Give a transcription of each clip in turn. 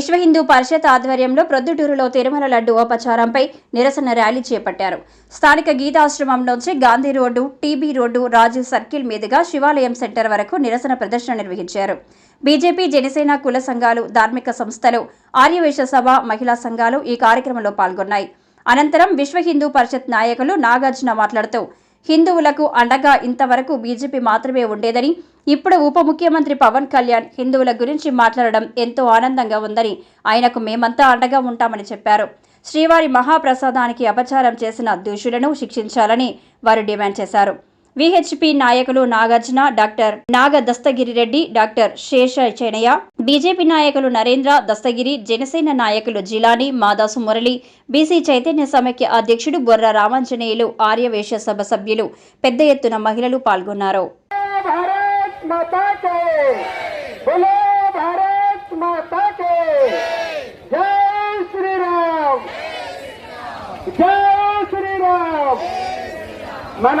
విశ్వ హిందూ పరిషత్ ఆధ్వర్యంలో ప్రొద్దుటూరులో తిరుమల లడ్డు ఉపచారంపై నిరసన ర్యాలీ చేపట్టారు. స్థానిక గీతాశ్రమం నుంచి Gandhi road TB road Rajiv circle మీదుగా శివాలయం సెంటర్ వరకు నిరసన ప్రదర్శన నిర్వహించారు. బీజేపీ జనసేన కుల సంఘాలు ధార్మిక సంస్థలు ఆర్యవేశ సభ మహిళా సంఘాలు ఈ కార్యక్రమంలో పాల్గొన్నాయి. అనంతరం విశ్వ హిందూ పరిషత్ నాయకులు నాగార్జున మాట్లాడుతూ హిందువులకు అండగా ఇంతవరకు బీజేపీ మాత్రమే ఉండేదని ఇప్పుడు ఉప ముఖ్యమంత్రి పవన్ కళ్యాణ్ హిందువుల గురించి మాట్లాడడం ఎంతో ఆనందంగా ఉందని ఆయనకు మేమంతా అండగా ఉంటామని చెప్పారు. శ్రీవారి మహాప్రసాదానికి అపచారం చేసిన దోషులను శిక్షించాలని వారు డిమాండ్ చేశారు. విహెచ్పి నాయకులు Nagarjuna doctor Naga Dastagiri Reddy doctor Sesha Chainayya BJP నాయకులు నరేంద్ర దస్తగిరి జనసేన నాయకులు జిలాని మాదాసు మురళి బీసీ చైతన్య సమైక్య అధ్యక్షుడు బొర్ర రామాంజనేయులు ఆర్యవేశ సభ సభ్యులు పెద్ద ఎత్తున మహిళలు పాల్గొన్నారు. माता के। बोलो भारत माता के। जय श्री राम जय श्री राम मन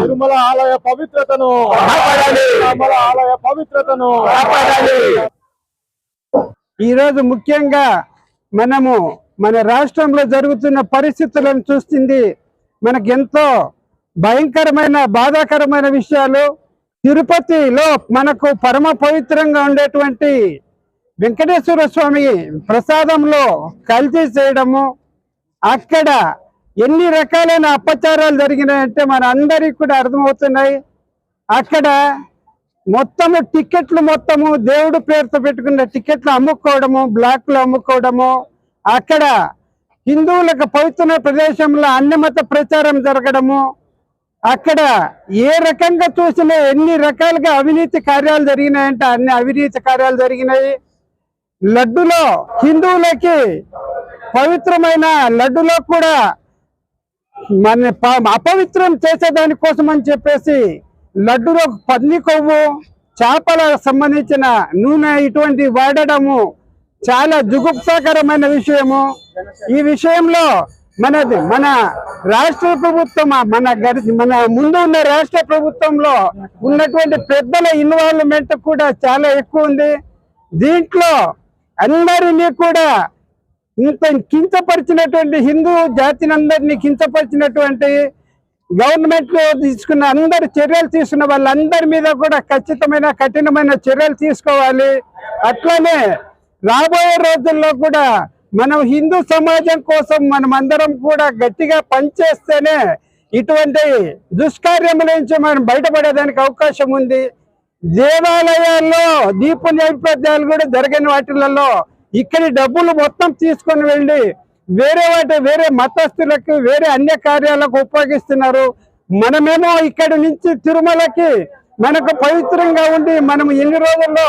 తిరుమల ఆలయ పవిత్రతను. తిరుమల ఆలయ పవిత్రతను. ఈరోజు ముఖ్యంగా మనము మన రాష్ట్రంలో జరుగుతున్న పరిస్థితులను చూస్తుంది. మనకెంతో భయంకరమైన బాధాకరమైన విషయాలు. తిరుపతిలో మనకు పరమ పవిత్రంగా ఉండేటువంటి వెంకటేశ్వర స్వామి ప్రసాదంలో కల్తీ చేయడము అక్కడ ఎన్ని రకాలైన అపచారాలు జరిగినాయంటే మన అందరికి కూడా అర్థమవుతున్నాయి. అక్కడ మొత్తము టికెట్లు మొత్తము దేవుడు పేరుతో పెట్టుకున్న టికెట్లు అమ్ముకోవడము బ్లాక్లు అమ్ముకోవడము అక్కడ హిందువులకు పవిత్ర ప్రదేశంలో అన్నమత ప్రచారం జరగడము అక్కడ ఏ రకంగా చూసినా ఎన్ని రకాలుగా అవినీతి కార్యాలు జరిగినాయంటే అన్ని అవినీతి కార్యాలు జరిగినాయి. లడ్డులో హిందువులకి పవిత్రమైన లడ్డులో కూడా మన ప- అపవిత్రం చేసేదాని కోసం అని చెప్పేసి లడ్డులో పన్ని కొవ్వు చేపల సంబంధించిన నూనె ఇటువంటి వాడడము చాలా జుగుప్సాకరమైన విషయము. ఈ విషయంలో మనది మన రాష్ట్ర ప్రభుత్వం మన మన ముందు ఉన్న రాష్ట్ర ప్రభుత్వంలో ఉన్నటువంటి పెద్దల ఇన్వాల్వ్మెంట్ కూడా చాలా ఎక్కువ ఉంది. దీంట్లో అందరినీ కూడా ఇంత కించపరిచినటువంటి హిందూ జాతిని అందరినీ కించపరిచినటువంటి గవర్నమెంట్ తీసుకున్న అందరి చర్యలు తీసుకున్న వాళ్ళందరి మీద కూడా ఖచ్చితమైన కఠినమైన చర్యలు తీసుకోవాలి. అట్లానే రాబోయే రోజుల్లో కూడా మనం హిందూ సమాజం కోసం మనం అందరం కూడా గట్టిగా పనిచేస్తేనే ఇటువంటి దుష్కార్యముల నుంచి మనం బయటపడేదానికి అవకాశం ఉంది. దేవాలయాల్లో దీప నేపథ్యాలు కూడా జరిగిన వాటిలలో ఇక్కడి డబ్బులు మొత్తం తీసుకొని వెళ్ళి వేరే వాటి వేరే మతస్థులకు వేరే అన్య కార్యాలకు ఉపయోగిస్తున్నారు. మనమేమో ఇక్కడి నుంచి తిరుమలకి మనకు పవిత్రంగా ఉండి మనం ఎన్ని రోజుల్లో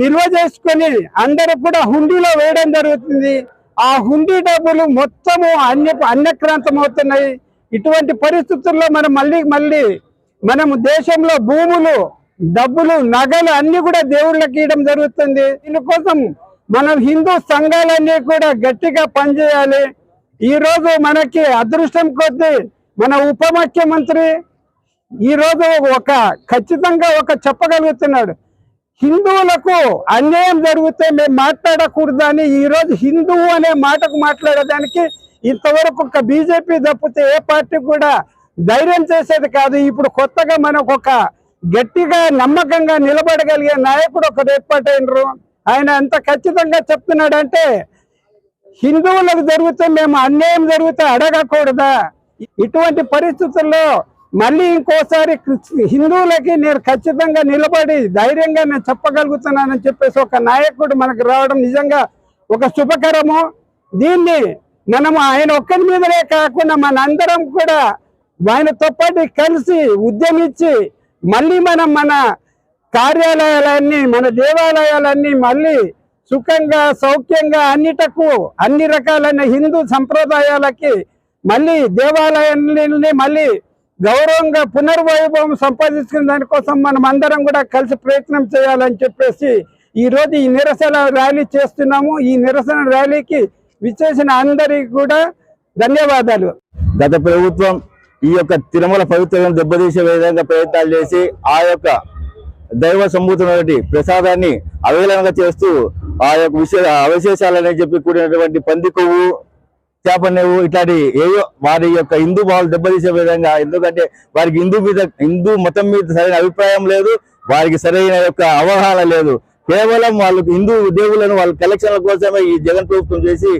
నిల్వ చేసుకొని అందరూ కూడా హుండీలో వేయడం జరుగుతుంది. ఆ హుండీ డబ్బులు మొత్తము అన్య అన్యక్రాంతం అవుతున్నాయి. ఇటువంటి పరిస్థితుల్లో మనం మళ్ళీ మళ్ళీ మనము దేశంలో భూములు డబ్బులు నగలు అన్ని కూడా దేవుళ్ళకి ఇవ్వడం జరుగుతుంది. దీనికోసం మనం హిందూ సంఘాలన్నీ కూడా గట్టిగా పనిచేయాలి. ఈరోజు మనకి అదృష్టం కొద్దీ మన ఉప ముఖ్యమంత్రి ఈరోజు ఒక ఖచ్చితంగా ఒక చెప్పగలుగుతున్నాడు. హిందువులకు అన్యాయం జరిగితే మేము మాట్లాడకూడదని ఈరోజు హిందువు అనే మాటకు మాట్లాడడానికి ఇంతవరకు ఒక బీజేపీ తప్పితే ఏ పార్టీ కూడా ధైర్యం చేసేది కాదు. ఇప్పుడు కొత్తగా మనకు ఒక గట్టిగా నమ్మకంగా నిలబడగలిగే నాయకుడు ఒకరు ఏర్పాటైనరు. ఆయన ఎంత ఖచ్చితంగా చెప్తున్నాడంటే హిందువులకు జరిగితే మేము అన్యాయం జరిగితే అడగకూడదా? ఇటువంటి పరిస్థితుల్లో మళ్ళీ ఇంకోసారి క్రిస్- హిందువులకి నేను ఖచ్చితంగా నిలబడి ధైర్యంగా నేను చెప్పగలుగుతున్నానని చెప్పేసి ఒక నాయకుడు మనకు రావడం నిజంగా ఒక శుభకరము. దీన్ని మనము ఆయన ఒక్కరి మీదనే కాకుండా మనందరం కూడా ఆయనతో పాటు కలిసి ఉద్యమించి మళ్ళీ మనం మన కార్యాలయాలన్నీ మన దేవాలయాలన్నీ మళ్ళీ సుఖంగా సౌఖ్యంగా అన్నిటకు అన్ని రకాలైన హిందూ సంప్రదాయాలకి మళ్ళీ దేవాలయాన్ని మళ్ళీ గౌరవంగా పునర్వైభవం సంపాదించుకునే దానికోసం మనం అందరం కూడా కలిసి ప్రయత్నం చేయాలని చెప్పేసి ఈ రోజు ఈ నిరసన ర్యాలీ చేస్తున్నాము. ఈ నిరసన ర్యాలీకి విచ్చేసిన అందరికీ కూడా ధన్యవాదాలు. గత ప్రభుత్వం ఈ యొక్క తిరుమల పవిత్రం దెబ్బతీసే విధంగా ప్రయత్నాలు చేసి ఆ యొక్క దైవ సంభూతమైనటువంటి ప్రసాదాన్ని అవహేళనగా చేస్తూ ఆ యొక్క విశేష అవశేషాలని చెప్పి కూడినటువంటి పంది కొవ్వు చేప నెవ్వు ఇట్లాంటి ఏయో వారి యొక్క హిందూ భావాలు దెబ్బతీసే విధంగా ఎందుకంటే వారికి హిందూ మీద హిందూ మతం మీద సరైన అభిప్రాయం లేదు వారికి సరైన యొక్క అవగాహన లేదు. కేవలం వాళ్ళకు హిందూ దేవులను వాళ్ళ కలెక్షన్ల కోసమే ఈ జగన్ ప్రభుత్వం చేసి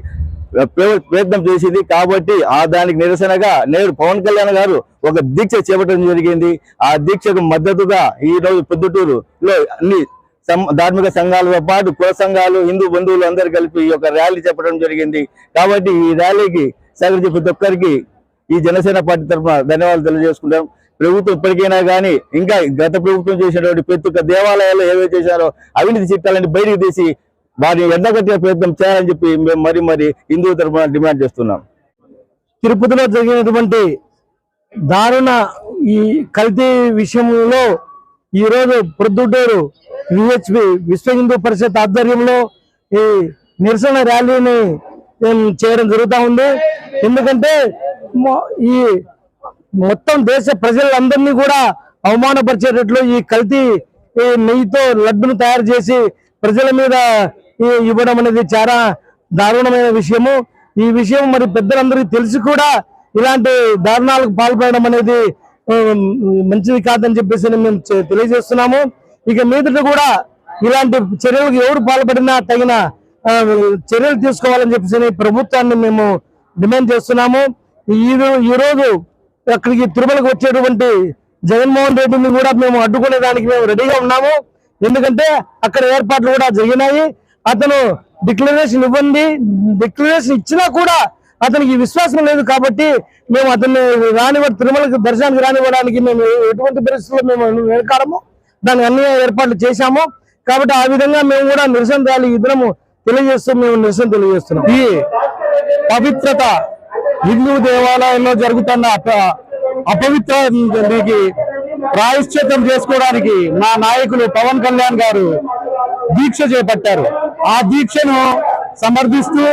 ప్రయత్నం చేసింది కాబట్టి ఆ దానికి నిరసనగా నేడు పవన్ కళ్యాణ్ గారు ఒక దీక్ష చేపట్టడం జరిగింది. ఆ దీక్షకు మద్దతుగా ఈ రోజు పొద్దుటూరులో అన్ని సం- ధార్మిక సంఘాలతో పాటు కుల సంఘాలు హిందూ బంధువులు అందరు కలిపి ఈ యొక్క ర్యాలీ చెప్పడం జరిగింది. కాబట్టి ఈ ర్యాలీకి సహకరించే ప్రతి ఒక్కరికి ఈ జనసేన పార్టీ తరఫున ధన్యవాదాలు తెలియజేసుకుంటాం. ప్రభుత్వం ఇప్పటికైనా కానీ ఇంకా గత ప్రభుత్వం చేసినటువంటి ప్రతి ఒక్క దేవాలయాలు ఏవైతే చేశారో అవినీతి చిట్టాలని బయటకు తీసి వారిని ఎండగట్టే ప్రయత్నం చేయాలని చెప్పి మేము మరి మరి హిందూ తరఫున డిమాండ్ చేస్తున్నాం. తిరుపతిలో జరిగినటువంటి దారుణ ఈ కల్తీ విషయంలో ఈరోజు ప్రొద్దుటూరు విహెచ్పి విశ్వ హిందూ పరిషత్ ఆధ్వర్యంలో ఈ నిరసన ర్యాలీని చేయడం జరుగుతూ ఉంది. ఎందుకంటే ఈ మొత్తం దేశ ప్రజలందరినీ కూడా అవమానపరిచేటట్లు ఈ కల్తీ ఈ నెయ్యితో లడ్డును తయారు చేసి ప్రజల మీద ఇవ్వడం అనేది చాలా దారుణమైన విషయము. ఈ విషయం మరి పెద్దలందరికీ తెలిసి కూడా ఇలాంటి దారుణాలకు పాల్పడడం అనేది మంచిది కాదని చెప్పేసి మేము తెలియజేస్తున్నాము. ఇక మీదట కూడా ఇలాంటి చర్యలకు ఎవరు పాల్పడినా తగిన చర్యలు తీసుకోవాలని చెప్పేసి ప్రభుత్వాన్ని మేము డిమాండ్ చేస్తున్నాము. ఈ ఈ రోజు అక్కడికి తిరుమలకు వచ్చేటువంటి జగన్మోహన్ రెడ్డిని కూడా మేము అడ్డుకునేదానికి మేము రెడీగా ఉన్నాము. ఎందుకంటే అక్కడ ఏర్పాట్లు కూడా జరిగినాయి. అతను డిక్లరేషన్ ఇవ్వండి డిక్లరేషన్ ఇచ్చినా కూడా అతనికి విశ్వాసం లేదు కాబట్టి మేము అతన్ని రానివ్వ తిరుమలకి దర్శనానికి రానివ్వడానికి మేము ఎటువంటి పరిస్థితుల్లో మేము వెనకాడము. దానికి అన్ని ఏర్పాట్లు చేశాము. కాబట్టి ఆ విధంగా మేము కూడా నిరసన ర్యాలీ ఇద్దరము తెలియజేస్తూ మేము నిరసన తెలియజేస్తున్నాం. ఈ పవిత్రత హిందూ దేవాలయంలో జరుగుతున్న అపవిత్ర అపవిత్రానికి ప్రాయశ్చిత్తం చేసుకోవడానికి మా నాయకులు పవన్ కళ్యాణ్ గారు దీక్ష చేపట్టారు. ఆ దీక్షను సమర్థిస్తూ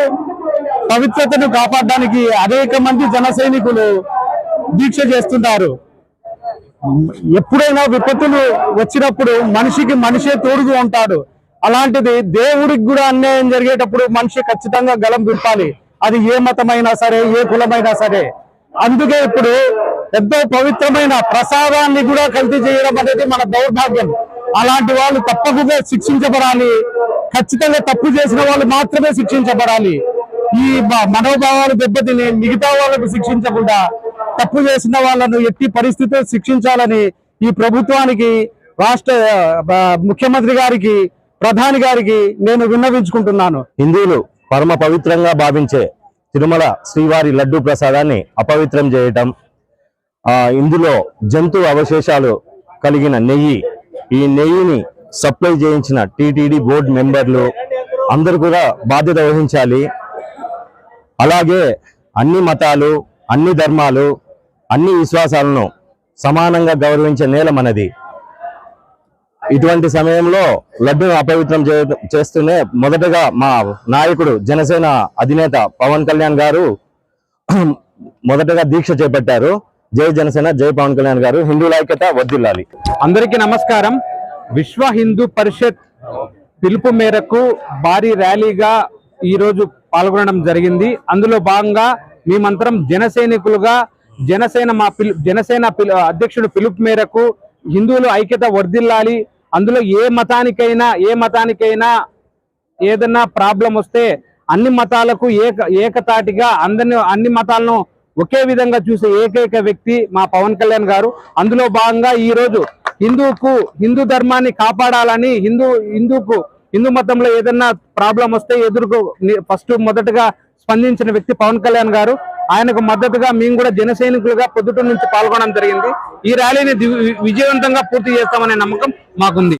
పవిత్రతను కాపాడడానికి అనేక మంది జన సైనికులు దీక్ష చేస్తుంటారు. ఎప్పుడైనా విపత్తులు వచ్చినప్పుడు మనిషికి మనిషే తోడుగా ఉంటాడు. అలాంటిది దేవుడికి కూడా అన్యాయం జరిగేటప్పుడు మనిషి ఖచ్చితంగా గలం విప్పాలి. అది ఏ మతమైనా సరే ఏ కులమైనా సరే. అందుకే ఇప్పుడు ఎంతో పవిత్రమైన ప్రసాదాన్ని కూడా కల్తీ చేయడం అనేది మన దౌర్భాగ్యం. అలాంటి వాళ్ళు తప్పకుండా శిక్షించబడాలి. ఖచ్చితంగా తప్పు చేసిన వాళ్ళు మాత్రమే శిక్షించబడాలి. ఈ మనోభావాలు దెబ్బతిని మిగతా వాళ్ళకు శిక్షించకుండా తప్పు చేసిన వాళ్ళను ఎట్టి పరిస్థితుల్లో శిక్షించాలని ఈ ప్రభుత్వానికి రాష్ట్ర ముఖ్యమంత్రి గారికి ప్రధాని గారికి నేను విన్నవించుకుంటున్నాను. హిందువులు పరమ పవిత్రంగా భావించే తిరుమల శ్రీవారి లడ్డూ ప్రసాదాన్ని అపవిత్రం చేయటం ఇందులో జంతు అవశేషాలు కలిగిన నెయ్యి ఈ నెయ్యిని సప్లై చేయించిన టీటీడీ బోర్డు మెంబర్లు అందరూ కూడా బాధ్యత వహించాలి. అలాగే అన్ని మతాలు అన్ని ధర్మాలు అన్ని విశ్వాసాలను సమానంగా గౌరవించే నేల మనది. ఇటువంటి సమయంలో లడ్డును అపవిత్రం చేస్తూనే మొదటగా మా నాయకుడు జనసేన అధినేత పవన్ కళ్యాణ్ గారు మొదటగా దీక్ష చేపట్టారు. జై జనసేన జై పవన్ కళ్యాణ్ గారు. హిందువుల ఐక్యత వర్ధిల్లాలి. అందరికీ నమస్కారం. విశ్వ హిందూ పరిషత్ పిలుపు మేరకు భారీ ర్యాలీగా ఈరోజు పాల్గొనడం జరిగింది. అందులో భాగంగా మేమంతరం జనసైనికులుగా జనసేన మా పిలు జనసేన పిలు అధ్యక్షుడు పిలుపు మేరకు హిందువులు ఐక్యత వర్ధిల్లాలి. అందులో ఏ మతానికైనా ఏ మతానికైనా ఏదన్నా ప్రాబ్లం వస్తే అన్ని మతాలకు ఏక ఏకతాటిగా అందరిని అన్ని మతాలను ఒకే విధంగా చూసే ఏకైక వ్యక్తి మా పవన్ కళ్యాణ్ గారు. అందులో భాగంగా ఈ రోజు హిందూకు హిందూ ధర్మాన్ని కాపాడాలని హిందూ హిందూకు హిందూ మతంలో ఏదన్నా ప్రాబ్లం వస్తే ఎదుర్కో ఫస్ట్ మొదటగా స్పందించిన వ్యక్తి పవన్ కళ్యాణ్ గారు. ఆయనకు మద్దతుగా మేము కూడా జన సైనికులుగా నుంచి పాల్గొనడం జరిగింది. ఈ ర్యాలీని విజయవంతంగా పూర్తి చేస్తామనే నమ్మకం మాకుంది.